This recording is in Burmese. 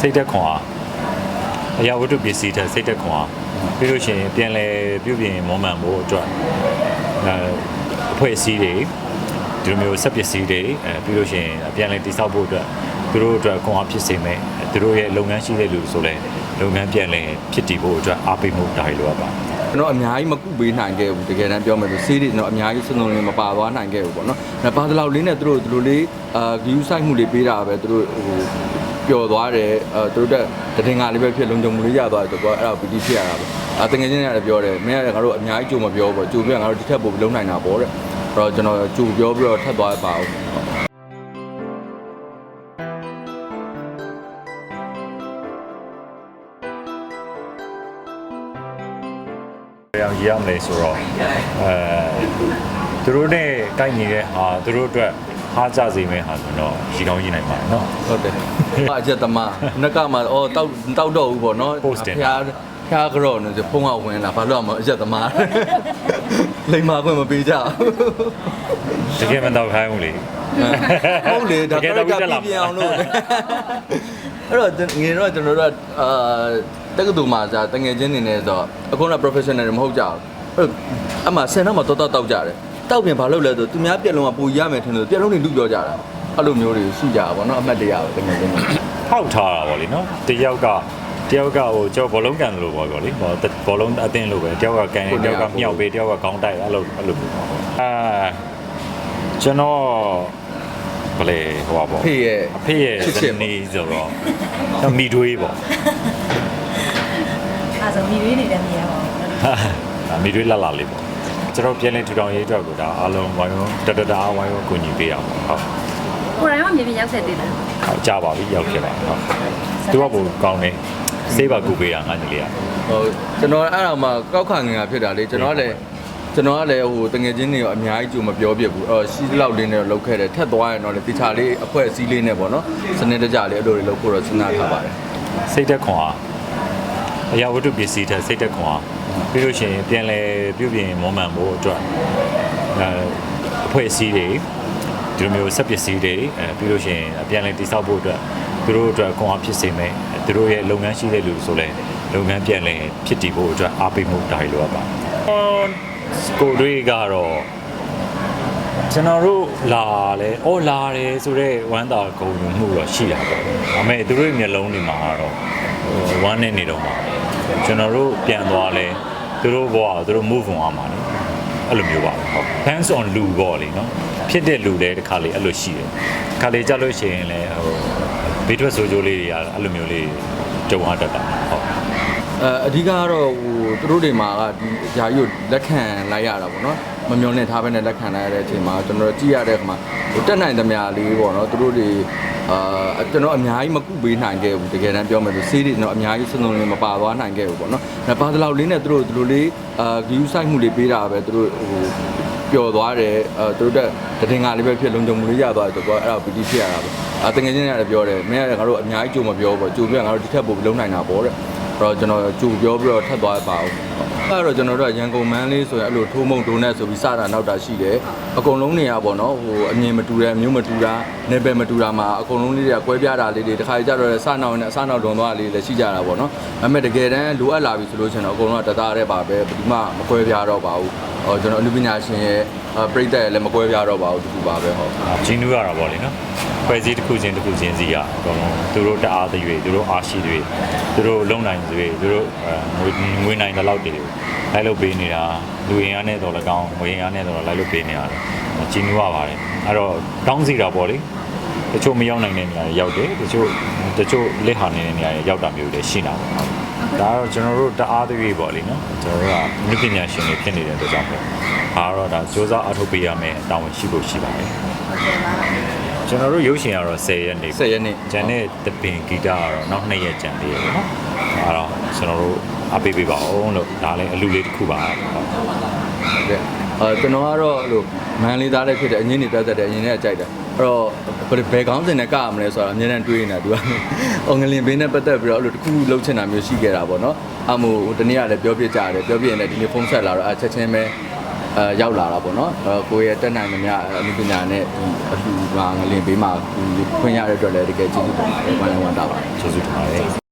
စိတ်သက်ခွန်အားအရာဝတ္ထုပစ္စည်းထက်စိတ်သက်ခွန်အားပြီးလို့ရှိရင်ပြန်လဲပြုပြင်မွမ်းမံဖို့အတွက်အဲအဖွဲ့အစည်းတွေဒီလိုမျိုးစက်ပစ္စည်းတွေအဲပြီးလို့ရှိရင်ပြန်လဲတိစောက်ဖို့အတွက်သူတို့အတွက်ခွန်အားဖြစ်စေမယ်သူတို့ရဲ့လုပ်ငန်းရှိတဲ့လူဆိုလဲလုပ်ငန်းပြန်လဲဖြစ်တည်ဖို့အတွက်အားပေးမှုဒါတွေလိုအပ်ပါတယ် ကျွန်တော်အများကြီးမကုပေးနိုင်ခဲ့ဘူးတကယ်တမ်းပြောမယ်ဆိုဆေးတွေကျွန်တော်အများကြီးစုံစုံလင်မပါသွားနိုင်ခဲ့ဘူးပေါ့နော်ဒါပါတလောက်လေးနဲ့သူတို့ဒီလိုလေးအာ view site မှုလေးပေးတာပဲသူတို့ဟိုပျော်သွားတယ်အဲသူတို့တက်တည်ငါလေးပဲဖြစ်လုံခြုံမှုလေးရသွားတယ်ဆိုတော့အဲ့ဒါပီတိဖြစ်ရတာပဲအဲတကယ်ချင်းလည်းပြောတယ်မင်းကလည်းငါတို့အများကြီးကြိုမပြောဘူးပေါ့ကြိုပြငါတို့ဒီထက်ပိုလုံးနိုင်တာပေါ့တဲ့အဲ့တော့ကျွန်တော်ကြိုပြောပြီးတော့ထပ်သွားပါဦးဘ အောင်ရရမလဲဆိုတော့အဲသူတို့နဲ့တိုက်နေတဲ့ဟာသူတို့အတွက်အားကြစေမယ့်ဟာဆိုတော့ရီကောင်းကြီးနိုင်ပါတယ်နော်ဟုတ်တယ်။အချက်သမားနက်ကမှအော်တောက်တောက်တော့ဘူးပေါ့နော် Post တင်ဖျားဖျားကြောနော်ဖုံးအောင်ဝင်လာဘာလို့အောင်အချက်သမားလိမ္မာခွင့်မပေးကြဘူးတကယ်မတော့ခိုင်းဘူးလေဟုတ်လေဒါတကယ်ကတော့ကတက်လာပြပြအောင်လို့လေ အဲ့တော့ငယ်တော့ကျွန်တော်တို့ကအာတက္ကသိုလ်မှာဇာတငယ်ချင်းနေနေဆိုတော့အခုက professional တွေမဟုတ်ကြဘူးအဲ့တော့အမှဆယ်နောက်မှာတော့တော့တောက်ကြတယ်တောက်ပြင်ဘာလုပ်လဲဆိုသူများပြက်လုံးကပူရမယ်ထင်လို့ပြက်လုံးတွေလူပြောကြတာအဲ့လိုမျိုးတွေရှိကြတာပေါ့နော်အမှတ်တရပဲတငယ်ချင်းတွေဟောက်ထားတာပေါ့လေနော်တယောက်ကတယောက်ကဟိုကျော်ဘောလုံးကန်လို့ပေါ့ပေါ့လေဟောဘောလုံးအတင်းလို့ပဲတယောက်ကကန်တယ်တယောက်ကမြောက်ပေးတယောက်ကခေါင်းတိုက်အဲ့လိုအဲ့လိုမျိုးပေါ့အာကျွန်တော် ဘယ်လေဟိုပါပေါ့ဖေးရဲ့ အဖေရဲ့ချစ်ချစ်ဇနီးဆိုတော့တော့မိတွေးပေါ့အဲ့ဆိုမိရွေးနေတယ်မြင်ရပါဘူးဒါမိတွေးလှလှလေးပေါ့ကျွန်တော်ပြန်လဲထူထောင်ရေးအတွက်ကိုဒါအားလုံးဝိုင်းဝန်းတတတအားဝိုင်းဝန်းကူညီပေးအောင်ဟုတ်ကိုယ်တိုင်ကမြင်မြင်ရောက်ဆက်သေးတယ်ဟုတ်ကြပါပြီရောက်ခဲ့ပါဟုတ်သူကဘုကောင်းနေစေးပါကူပေးတာငါညီလေးကဟိုကျွန်တော်အဲ့ဒါမှကောက်ခါငင်ကဖြစ်တာလေကျွန်တော်ကလည်း ကျွန်တော်ကလည်းဟိုတငယ်ချင်းတွေရောအများကြီးကြိုမပြောပြဘူးအော်စီးလောက်လေးနဲ့တော့လောက်ခဲ့တယ်ထက်သွားရင်တော့လေတခြားလေးအဖွဲအစည်းလေးနဲ့ပေါ့နော်စနစ်တကျလေးအဲ့လိုတွေလောက်ဖို့တော့စဉ်းစားထားပါတယ်စိတ်သက်ခွန်အားအရာဝတ္ထုပစ္စည်းထက်စိတ်သက်ခွန်အားပြီးလို့ရှိရင်ပြန်လဲပြုပြင်မွမ်းမံဖို့အတွက်အဲအဖွဲ့အစည်းတွေဒီလိုမျိုးစက်ပစ္စည်းတွေအဲပြီးလို့ရှိရင်ပြန်လဲတိစောက်ဖို့အတွက်သူတို့အတွက်ခွန်အားဖြစ်စေမယ်သူတို့ရဲ့လုပ်ငန်းရှိတဲ့လူဆိုလဲလုပ်ငန်းပြန်လဲဖြစ်တည်ဖို့အတွက်အားပေးမှုဒါတွေလိုအပ်ပါ ကိုတွေကတော့ကျွန်တော်တို့လာလဲအော်လာတယ်ဆိုတော့ဝမ်းသာဂုဏ်ယူမှုတော့ရှိတာပေါ့ဒါပေမဲ့သူတို့ရဲ့မျက်လုံးတွေမှာကတော့ဟိုဝမ်းနေနေတော့မှာကျွန်တော်တို့ပြန်သွားလဲသူတို့ဘဝကိုသူတို့ move on အောင်ပါလေအဲ့လိုမျိုးပါပဲဟုတ် hands on လူပေါ့လေနော်ဖြစ်တဲ့လူလည်းတစ်ခါလေအဲ့လိုရှိတယ်တစ်ခါလေကြလို့ရှိရင်လည်းဟိုဘေးထွက်ဆိုးကျိုးလေးတွေကအဲ့လိုမျိုးလေးကြုံရတတ်တာဟုတ် အဲအဓိကကတော့ဟိုသူတို့တွေမှာကဒီဂျာကြီးကိုလက်ခံလိုက်ရတာပေါ့နော်မမျောနဲ့ထားဘဲနဲ့လက်ခံလိုက်ရတဲ့အချိန်မှာကျွန်တော်တို့ကြည့်ရတဲ့အခါမှာဟိုတက်နိုင်သမျှလေးပေါ့နော်သူတို့တွေအာကျွန်တော်အများကြီးမကုပေးနိုင်ခဲ့ဘူးတကယ်တမ်းပြောမယ်ဆိုဆေးတွေကျွန်တော်အများကြီးစုံစုံလင်မပါသွားနိုင်ခဲ့ဘူးပေါ့နော်ဒါပါတလောက်လေးနဲ့သူတို့ဒီလိုလေးအာ view site မှုလေးပေးတာပဲသူတို့ဟိုပျော်သွားတယ်အဲသူတို့တက်တည်ငါလေးပဲဖြစ်လုံခြုံမှုလေးရသွားတယ်ဆိုတော့အဲ့ဒါပီတိဖြစ်ရတာပဲအဲတကယ်ချင်းလည်းပြောတယ်မင်းကလည်းငါတို့အများကြီးကြိုမပြောဘူးပေါ့ကြိုပြငါတို့ဒီထက်ပိုလုံးနိုင်တာပေါ့တဲ့အဲ့ တော့ကျွန်တော်ကြိုပြောပြီးတော့ထပ်သွားပါဦးအဲ့တော့ကျွန်တော်တို့ကရန်ကုန်မန်းလေးဆိုရင်အဲ့လိုထိုးမုံဒိုနက်ဆိုပြီးစတာနောက်တာရှိတယ်အကုန်လုံးတွေကပေါ့နော်ဟိုအမြင်မတူတဲ့အမျိုးမတူတာနေပယ်မတူတာမှာအကုန်လုံးလေးတွေကကွဲပြားတာလေးတွေတစ်ခါကြတော့စနောက်နဲ့အစနောက်လွန်သွားလေးလည်းရှိကြတာပေါ့နော်ဒါပေမဲ့တကယ်တမ်းလိုအပ်လာပြီဆိုလို့ရှိရင်တော့အကုန်လုံးကတသားရဲပါပဲဘယ်သူမှမကွဲပြားတော့ပါဘူးဟောကျွန်တော်အနုပညာရှင်ရဲ့ပြိတ္တရဲ့လည်းမကွဲပြားတော့ပါဘူးဒီကူပါပဲဟုတ်ဂျင်းနူးရတာပေါ့လေနော်ဖွဲ့စည်းတစ်ခုချင်းတစ်ခုချင်းစီကအကုန်လုံးသူတို့တအားတွေသူတို့အားရှိတွေသူတို့လုံနိုင်တွေသူတို့အဲငွေငွေနိုင်တဲ့လောက်တွေလိုက်လို့ပေးနေတာလူရင်အားနဲ့တော့လည်းကောင်းငွေရင်အားနဲ့တော့လိုက်လို့ပေးနေတာဂျင်းနူးရပါတယ်အဲ့တော့တောင်းစီတာပေါ့လေတချို့မရောက်နိုင်တဲ့နေရာတွေရောက်တယ်တချို့တချို့လက်ဟာနေတဲ့နေရာတွေရောက်တာမျိုးတွေရှိနေတာပေါ့ ဒါတော့ကျွန်တော်တို့တအားတွေပေါ့လေနော်ကျွန်တော်တို့ကမြပညာရှင်တွေဖြစ်နေတဲ့အတွက်ကြောင့်ပေါ့ဒါတော့ဒါစ조사အထုတ်ပေးရမယ်အတောင်းဝင်ရှိဖို့ရှိပါတယ်ဟုတ်ကဲ့ပါကျွန်တော်တို့ရုပ်ရှင်ကတော့10ရက်နေ10ရက်နေ့ကျန်တဲ့တပင်ဂီတကတော့နောက်2ရက်ကျန်သေးတယ်ပေါ့နော်အဲ့တော့ကျွန်တော်တို့အပေးပေးပါအောင်လို့ဒါလည်းအလူလေးတစ်ခုပါဟုတ် ဟုတ်ကဲ့အဲကျွန်တော်ကတော့အဲ့လိုမန်လေးသားလည်းဖြစ်တယ်အငင်းနေပြတ်သက်တယ်အရင်နဲ့ကြိုက်တယ်အဲ့တော့ဘယ်ဘယ်ကောင်းစင်နဲ့ကရမလဲဆိုတော့အများနဲ့တွေးနေတာသူကအော်ငလင်ဘင်းနဲ့ပတ်သက်ပြီးတော့အဲ့လိုတစ်ခုခုလှုပ်ချင်တာမျိုးရှိခဲ့တာပေါ့နော်အမို့ဟိုတနေ့ကလည်းပြောပြကြတယ်ပြောပြရင်လည်းဒီနေ့ဖုန်းဆက်လာတော့အချက်ချင်းပဲအဲအဲရောက်လာတာပေါ့နော်အဲကိုယ့်ရဲ့တက်နိုင်သမျှအမှုပညာနဲ့ဒီအလှူမှာငလင်ပေးမှာဒီဖွင့်ရတဲ့အတွက်လည်းတကယ်ကျေးဇူးတင်ပါတယ်ဘာလဲဝမ်းတာပါကျေးဇူးတင်ပါတယ်